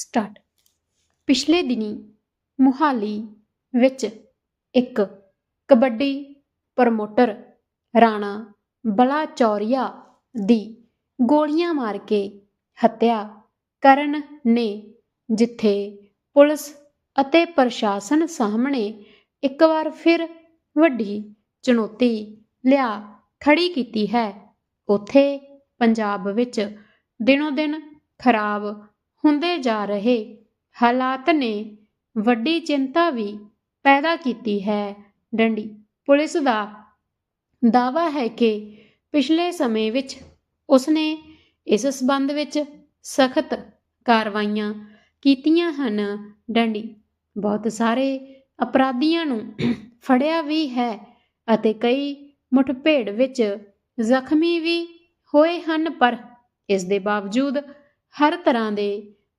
Start. ਪਿਛਲੇ ਦਿਨੀ ਮੁਹਾਲੀ ਵਿੱਚ ਇੱਕ ਕਬੱਡੀ ਪ੍ਰਮੋਟਰ ਰਾਣਾ ਬਲਾ ਚੌਰੀਆ ਦੀ ਗੋਲੀਆਂ ਮਾਰ ਕੇ ਹੱਤਿਆ ਕਰਨ ਨੇ ਜਿੱਥੇ ਪੁਲਿਸ ਅਤੇ ਪ੍ਰਸ਼ਾਸਨ ਸਾਹਮਣੇ ਇੱਕ ਵਾਰ ਫਿਰ ਵੱਡੀ ਚੁਣੌਤੀ ਲਿਆ ਖੜੀ ਕੀਤੀ ਹੈ। ਉੱਥੇ ਪੰਜਾਬ ਵਿੱਚ ਦਿਨੋ ਦਿਨ ਖਰਾਬ ਹੁੰਦੇ ਜਾ ਰਹੇ। ਹਾਲਾਤ ਨੇ ਵੱਡੀ ਚਿੰਤਾ ਵੀ ਪੈਦਾ ਕੀਤੀ ਹੈ। ਡੰਡੀ, ਪੁਲਿਸ ਦਾ ਦਾਵਾ ਹੈ ਕਿ ਪਿਛਲੇ ਸਮੇਂ ਵਿੱਚ ਉਸਨੇ ਇਸ ਸਬੰਧ ਵਿੱਚ ਸਖਤ ਕਾਰਵਾਈਆਂ ਕੀਤੀਆਂ ਹਨ। ਡੰਡੀ, ਬਹੁਤ ਸਾਰੇ ਅਪਰਾਧੀਆਂ ਨੂੰ ਫੜਿਆ ਵੀ ਹੈ ਅਤੇ ਕਈ ਮੁਠਭੇੜ ਵਿੱਚ ਜ਼ਖਮੀ ਵੀ ਹੋਏ ਹਨ, ਪਰ ਇਸ ਦੇ ਬਾਵਜੂਦ ਹਰ ਤਰ੍ਹਾਂ ਦੇ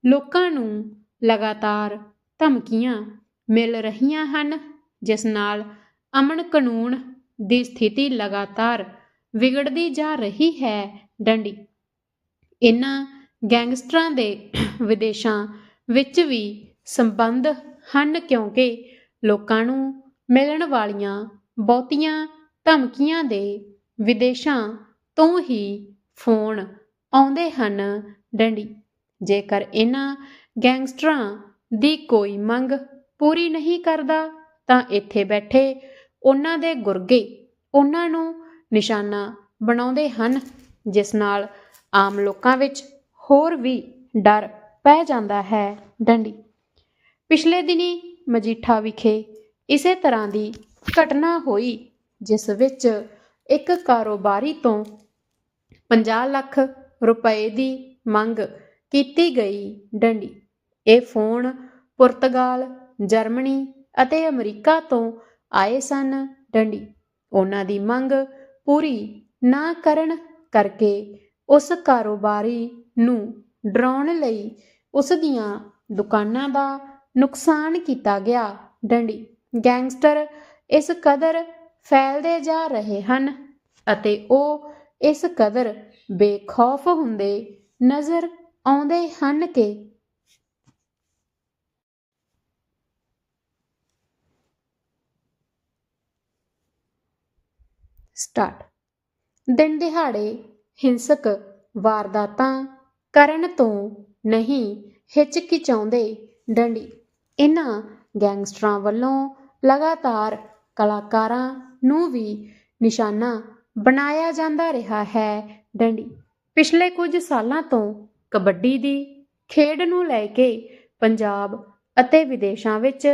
ਲੋਕਾਂ ਨੂੰ ਲਗਾਤਾਰ ਧਮਕੀਆਂ ਮਿਲ ਰਹੀਆਂ ਹਨ, ਜਿਸ ਨਾਲ ਅਮਨ ਕਾਨੂੰਨ ਦੀ ਸਥਿਤੀ ਲਗਾਤਾਰ ਵਿਗੜਦੀ ਜਾ ਰਹੀ ਹੈ ਡੰਡੀ। ਇਹਨਾਂ ਗੈਂਗਸਟਰਾਂ ਦੇ ਵਿਦੇਸ਼ਾਂ ਵਿੱਚ ਵੀ ਸੰਬੰਧ ਹਨ ਕਿਉਂਕਿ ਲੋਕਾਂ ਨੂੰ ਮਿਲਣ ਵਾਲੀਆਂ ਬਹੁਤੀਆਂ ਧਮਕੀਆਂ ਦੇ ਵਿਦੇਸ਼ਾਂ ਤੋਂ ਹੀ ਫੋਨ ਆਉਂਦੇ ਹਨ ਡੰਡੀ। ਜੇਕਰ ਇਹਨਾਂ ਗੈਂਗਸਟਰਾਂ ਦੀ ਕੋਈ ਮੰਗ ਪੂਰੀ ਨਹੀਂ ਕਰਦਾ, ਤਾਂ ਇੱਥੇ ਬੈਠੇ ਉਹਨਾਂ ਦੇ ਗੁਰਗੇ ਉਹਨਾਂ ਨੂੰ ਨਿਸ਼ਾਨਾ ਬਣਾਉਂਦੇ ਹਨ, ਜਿਸ ਨਾਲ ਆਮ ਲੋਕਾਂ ਵਿੱਚ ਹੋਰ ਵੀ ਡਰ ਪੈ ਜਾਂਦਾ ਹੈ ਡੰਡੀ। ਪਿਛਲੇ ਦਿਨੀ ਮਜੀਠਾ ਵਿਖੇ ਇਸੇ ਤਰ੍ਹਾਂ ਦੀ ਘਟਨਾ ਹੋਈ, ਜਿਸ ਵਿੱਚ ਇੱਕ ਕਾਰੋਬਾਰੀ ਤੋਂ 50 ਲੱਖ ਰੁਪਏ ਦੀ ਮੰਗ ਕੀਤੀ ਗਈ ਡੰਡੀ। ਇਹ ਫੋਨ ਪੁਰਤਗਾਲ, ਜਰਮਨੀ ਅਤੇ ਅਮਰੀਕਾ ਤੋਂ ਆਏ ਸਨ ਡੰਡੀ। ਉਹਨਾਂ ਦੀ ਮੰਗ ਪੂਰੀ ਨਾ ਕਰਨ ਕਰਕੇ ਉਸ ਕਾਰੋਬਾਰੀ ਨੂੰ ਡਰਾਉਣ ਲਈ ਉਸ ਦੀਆਂ ਦੁਕਾਨਾਂ ਦਾ ਨੁਕਸਾਨ ਕੀਤਾ ਗਿਆ ਡੰਡੀ। ਗੈਂਗਸਟਰ ਇਸ ਕਦਰ ਫੈਲਦੇ ਜਾ ਰਹੇ ਹਨ ਅਤੇ ਉਹ ਇਸ ਕਦਰ ਬੇਖੌਫ ਹੁੰਦੇ ਨਜ਼ਰ ਆਉਂਦੇ ਹਨ ਕਿ ਸਟਾਰਟ। ਦਿਨ ਦਿਹਾੜੇ ਹਿੰਸਕ ਵਾਰਦਾਤਾਂ ਕਰਨ ਤੋਂ ਨਹੀਂ ਹਿਚਕਿਚਾਉਂਦੇ ਡੰਡੀ। ਇਹਨਾਂ ਗੈਂਗਸਟਰਾਂ ਵੱਲੋਂ ਲਗਾਤਾਰ ਕਲਾਕਾਰਾਂ ਨੂੰ ਵੀ ਨਿਸ਼ਾਨਾ ਬਣਾਇਆ ਜਾਂਦਾ ਰਿਹਾ ਹੈ ਡੰਡੀ। ਪਿਛਲੇ ਕੁਝ ਸਾਲਾਂ ਤੋਂ ਕਬੱਡੀ ਦੀ ਖੇਡ ਨੂੰ ਲੈ ਕੇ ਪੰਜਾਬ ਅਤੇ ਵਿਦੇਸ਼ਾਂ ਵਿੱਚ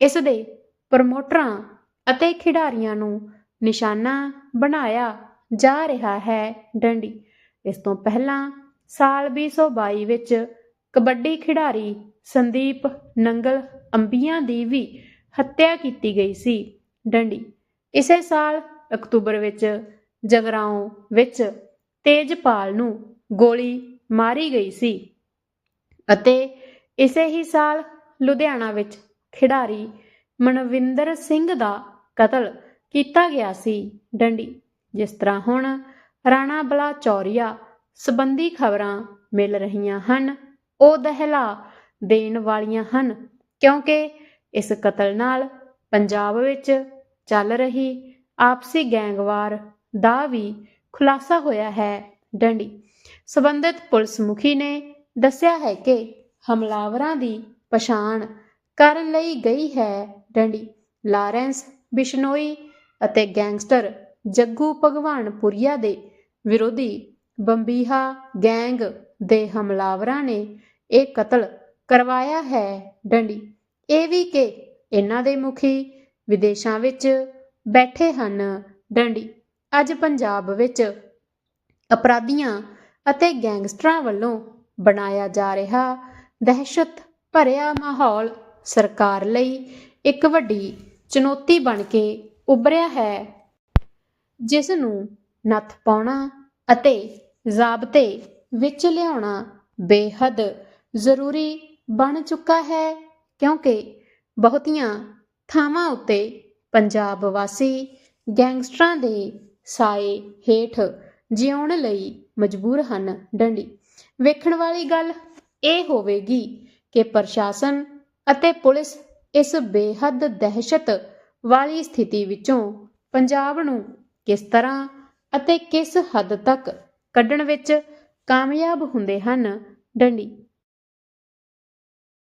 ਇਸ ਦੇ ਪ੍ਰਮੋਟਰਾਂ ਅਤੇ ਖਿਡਾਰੀਆਂ ਨੂੰ ਨਿਸ਼ਾਨਾ ਬਣਾਇਆ ਜਾ ਰਿਹਾ ਹੈ ਡੰਡੀ। ਇਸ ਤੋਂ ਪਹਿਲਾਂ ਸਾਲ 2022 ਵਿੱਚ ਕਬੱਡੀ ਖਿਡਾਰੀ ਸੰਦੀਪ ਨੰਗਲ ਅੰਬੀਆਂ ਦੀ ਵੀ ਹੱਤਿਆ ਕੀਤੀ ਗਈ ਸੀ ਡੰਡੀ। ਇਸੇ ਸਾਲ ਅਕਤੂਬਰ ਵਿੱਚ ਜਗਰਾਉਂ ਵਿੱਚ ਤੇਜਪਾਲ ਨੂੰ ਗੋਲੀ ਮਾਰੀ ਗਈ ਸੀ ਅਤੇ ਇਸੇ ਹੀ ਸਾਲ ਲੁਧਿਆਣਾ ਵਿੱਚ ਖਿਡਾਰੀ ਮਨਵਿੰਦਰ ਸਿੰਘ ਦਾ ਕਤਲ ਕੀਤਾ ਗਿਆ ਸੀ ਡੰਡੀ, ਜਿਸ ਤਰ੍ਹਾਂ ਹੁਣ ਰਾਣਾ ਬਲਾ ਚੌਰੀਆ ਸੰਬੰਧੀ ਖਬਰਾਂ ਮਿਲ ਰਹੀਆਂ ਹਨ, ਉਹ ਦਹਿਲਾ ਦੇਣ ਵਾਲੀਆਂ ਹਨ, ਕਿਉਂਕਿ ਇਸ ਕਤਲ ਨਾਲ ਪੰਜਾਬ ਵਿੱਚ ਚੱਲ ਰਹੀ ਆਪਸੀ ਗੈਂਗਵਾਰ ਦਾ ਵੀ ਖੁਲਾਸਾ ਹੋਇਆ ਹੈ ਡੰਡੀ। ਸਬੰਧਿਤ ਪੁਲਿਸ ਮੁਖੀ ਨੇ ਦੱਸਿਆ ਹੈ ਕਿ ਹਮਲਾਵਰਾਂ ਦੀ ਪਛਾਣ ਕਰਨ ਲਈ ਗਈ ਹੈ ਡੰਡੀ। ਲਾਰੈਂਸ, ਬਿਸ਼ਨੋਈ ਅਤੇ ਗੈਂਗਸਟਰ ਜੱਗੂ ਭਗਵਾਨਪੁਰੀਆ ਦੇ ਵਿਰੋਧੀ ਬੰਬੀਹਾ ਗੈਂਗ ਦੇ ਹਮਲਾਵਰਾਂ ਨੇ ਇਹ ਕਤਲ ਕਰਵਾਇਆ ਹੈ ਡੰਡੀ। ਇਹ ਵੀ ਕਿ ਇਹਨਾਂ ਦੇ ਮੁਖੀ ਵਿਦੇਸ਼ਾਂ ਵਿੱਚ ਬੈਠੇ ਹਨ ਡੰਡੀ। ਅੱਜ ਪੰਜਾਬ ਵਿੱਚ ਅਪਰਾਧੀਆਂ ਅਤੇ ਗੈਂਗਸਟਰਾਂ ਵੱਲੋਂ ਬਣਾਇਆ ਜਾ ਰਿਹਾ ਦਹਿਸ਼ਤ ਭਰਿਆ ਮਾਹੌਲ ਸਰਕਾਰ ਲਈ ਇੱਕ ਵੱਡੀ ਚੁਣੌਤੀ ਬਣ ਕੇ ਉੱਭਰਿਆ ਹੈ ਜਿਸ ਨੂੰ ਨੱਥ ਪਾਉਣਾ ਅਤੇ ਜ਼ਾਬਤੇ ਵਿੱਚ ਲਿਆਉਣਾ ਬੇਹੱਦ ਜ਼ਰੂਰੀ ਬਣ ਚੁੱਕਾ ਹੈ, ਕਿਉਂਕਿ ਬਹੁਤੀਆਂ ਥਾਵਾਂ ਉੱਤੇ ਪੰਜਾਬ ਵਾਸੀ ਗੈਂਗਸਟਰਾਂ ਦੇ ਸਾਏ ਹੇਠ ਜਿਉਣ ਲਈ ਮਜਬੂਰ ਹਨ। ਡੰਡੀ। ਵੇਖਣ ਵਾਲੀ ਗੱਲ ਇਹ ਹੋਵੇਗੀ ਕਿ ਪ੍ਰਸ਼ਾਸਨ ਅਤੇ ਪੁਲਿਸ ਇਸ ਬੇਹੱਦ ਦਹਿਸ਼ਤ ਵਾਲੀ ਸਥਿਤੀ ਵਿੱਚੋਂ ਪੰਜਾਬ ਨੂੰ ਕਿਸ ਤਰ੍ਹਾਂ ਅਤੇ ਕਿਸ ਹੱਦ ਤੱਕ ਕੱਢਣ ਵਿੱਚ ਕਾਮਯਾਬ ਹੁੰਦੇ ਹਨ। ਡੰਡੀ।